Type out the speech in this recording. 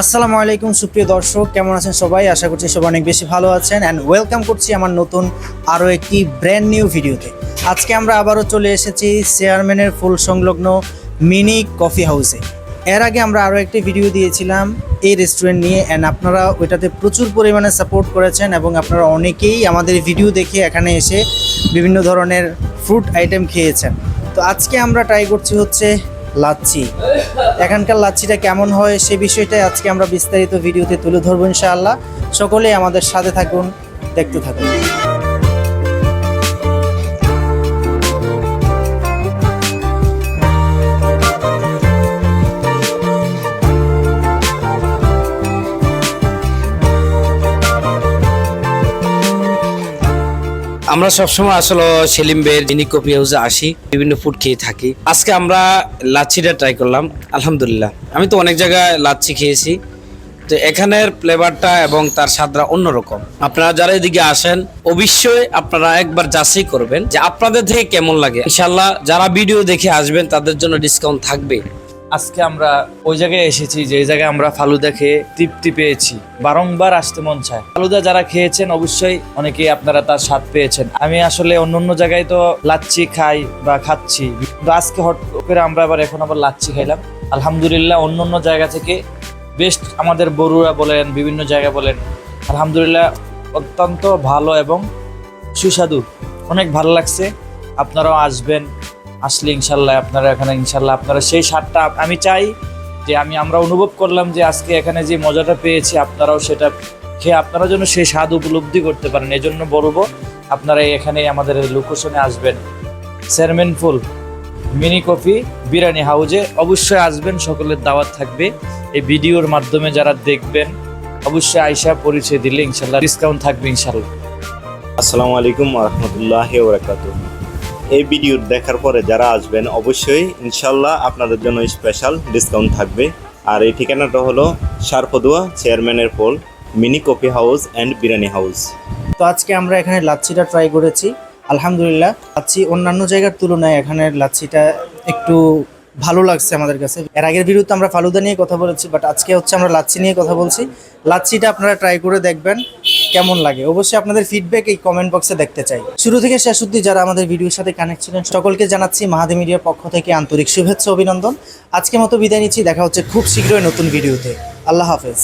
আসসালামু আলাইকুম, সুপ্রিয় দর্শক, কেমন আছেন সবাই? আশা করছি সবাই অনেক বেশি ভালো আছেন। অ্যান্ড ওয়েলকাম করছি আমার নতুন আরও একটি ব্র্যান্ড নিউ ভিডিওতে আজকে আমরা আবারও চলে এসেছি চেয়ারম্যানের ফুল সংলগ্ন মিনি কফি হাউসে এর আগে আমরা আরও একটি ভিডিও দিয়েছিলাম এই রেস্টুরেন্ট নিয়ে অ্যান্ড আপনারা ওইটাতে প্রচুর পরিমাণে সাপোর্ট করেছেন এবং আপনারা অনেকেই আমাদের ভিডিও দেখে এখানে এসে বিভিন্ন ধরনের ফ্রুট আইটেম খেয়েছেন। তো আজকে আমরা ট্রাই করছি হচ্ছে লাচ্ছি। এখানকার লাচ্ছিটা কেমন হয় সে বিষয়টাই আজকে আমরা বিস্তারিত ভিডিওতে তুলে ধরবো ইনশাআল্লাহ। সকলেই আমাদের সাথে থাকুন, দেখতে থাকুন। আমরা সবসময় আসলে সেলিম বের মিনি কফি হাউসে আসি, বিভিন্ন ফুড খেয়ে থাকি। আজকে আমরা লাচ্ছিটা ট্রাই করলাম, আলহামদুলিল্লাহ। আমি তো অনেক জায়গায় লাচ্ছি খেয়েছি। তো এখানের ফ্লেভারটা এবং তার স্বাদটা অন্যরকম। আপনারা যারা এদিকে আসেন, অবশ্যই আপনারা একবার যাচাই করবেন যে আপনাদের থেকে কেমন লাগে। ইনশাল্লাহ যারা ভিডিও দেখে আসবেন, তাদের জন্য ডিসকাউন্ট থাকবে। আজকে আমরা ওই জায়গায় এসেছি, যে জায়গায় আমরা ফালুদা খেয়ে তৃপ্তি পেয়েছি। বারংবার আসতে মন চায়। ফালুদা যারা খেয়েছেন, অবশ্যই অনেকেই আপনারা তার স্বাদ পেয়েছেন। আমি আসলে অন্য অন্য জায়গায় তো লাচ্ছি খাই বা খাচ্ছি। আজকে হট করে আমরা আবার এখন আবার লাচ্ছি খাইলাম। আলহামদুলিল্লাহ অন্য অন্য জায়গা থেকে বেস্ট আমাদের বড়ুরা বলেন, বিভিন্ন জায়গা বলেন, আলহামদুলিল্লাহ অত্যন্ত ভালো এবং সুস্বাদু। অনেক ভালো লাগছে। আপনারাও আসবেন। আসলে ইনশাল্লাহ আপনারা এখানে, ইনশাল্লাহ আপনারা সেই স্বাদটা আমি চাই যে আমি, আমরা অনুভব করলাম যে আজকে এখানে যে মজাটা পেয়েছি, আপনারাও সেটা খেয়ে আপনারা যেন সেই স্বাদ উপলব্ধি করতে পারেন। এজন্য বলব, আপনারা এখানে আমাদের লোকেশনে আসবেন। চেয়ারম্যান ফুল মিনি কফি বিরিয়ানি হাউজে অবশ্যই আসবেন, সকলের দাওয়াত থাকবে। এই ভিডিওর মাধ্যমে যারা দেখবেন, অবশ্যই আইসা পরিচয় দিলে ইনশাল্লাহ ডিসকাউন্ট থাকবে ইনশাল্লাহ। আসসালামু আলাইকুম রহমতুল্লাহ ওবরাকাতু এই ভিডিও দেখার পরে যারা আসবেন, অবশ্যই ইনশাল্লাহ আপনাদের জন্য স্পেশাল ডিসকাউন্ট থাকবে। আর এই ঠিকানাটা হলো সারপদুয়া চেয়ারম্যানের pole mini coffee house and biryani house তো আজকে আমরা এখানে লাচ্ছিটা ট্রাই করেছি। আলহামদুলিল্লাহ, লাচ্ছি অন্যান্য জায়গার তুলনায় এখানের লাচ্ছিটা একটু ভালো লাগছে আমাদের কাছে। এর আগের ভিডিওতে আমরা ফালুদা নিয়ে কথা বলেছি বাট আজকে হচ্ছে আমরা লাচ্ছি নিয়ে কথা বলছি। লাচ্ছিটা আপনারা ট্রাই করে দেখবেন। কেমন লাগে? অবশ্যই আপনাদের ফিডব্যাক এই কমেন্ট বক্সে দেখতে চাই। শুরু থেকে শেষ অব্দি যারা আমাদের ভিডিওর সাথে কানেক্ট ছিলেন, সকলকে জানাচ্ছি মাহাদি মিডিয়ার পক্ষ থেকে আন্তরিক শুভেচ্ছা, অভিনন্দন। আজকে মতো বিদায় নিচ্ছি, দেখা হচ্ছে খুব শীঘ্রই নতুন ভিডিওতে আল্লাহ হাফেজ।